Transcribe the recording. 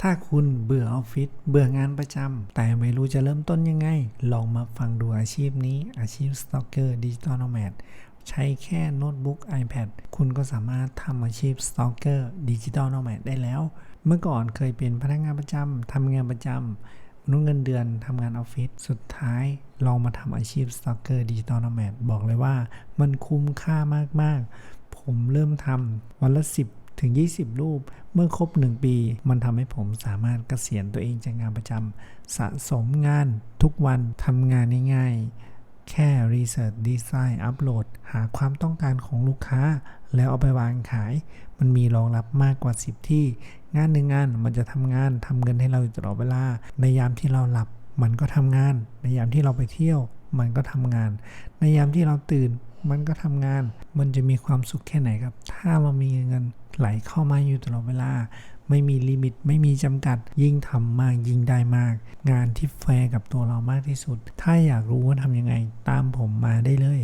ถ้าคุณเบื่อออฟฟิศเบื่องานประจำแต่ไม่รู้จะเริ่มต้นยังไง ลองมาฟังดูอาชีพนี้อาชีพสต็อกเกอร์ดิจิตอลโนแมดใช้แค่โน้ตบุ๊ก iPad คุณก็สามารถทำอาชีพสต็อกเกอร์ดิจิตอลโนแมดได้แล้ว เมื่อก่อนเคยเป็นพนักงานประจำทำงานประจำมนุษย์เงินเดือนทำงานออฟฟิศสุดท้ายลองมาทำอาชีพสต็อกเกอร์ดิจิตอลโนแมดบอกเลยว่า มันคุ้มค่ามากๆ ผมเริ่มทำวันละ 10 ถึง 20 รูป เมื่อครบ 1 ปี มันทำให้ผมสามารถเกษียณตัวเองจากงานประจำสะสมงานทุกวันทำงานง่ายๆ แค่ Research Design อัปโหลด หาความต้องการของลูกค้า แล้วเอาไปวางขาย มันมีรองรับมากกว่า 10 ที่ งานหนึ่งงานมันจะทำงานทำเงินให้เราตลอดเวลา ในยามที่เราหลับมันก็ทำงาน ในยามที่เราไปเที่ยว มันก็ทำงาน ในยามที่เราตื่นมันก็ทำงาน มันจะมีความสุขแค่ไหนครับ ถ้าเรามีเงินไหลเข้ามาอยู่ตลอดเวลา ไม่มีลิมิต ไม่มีจำกัด ยิ่งทำมากยิ่งได้มาก งานที่แฟร์กับตัวเรามากที่สุด ถ้าอยากรู้ว่าทำยังไง ตามผมมาได้เลย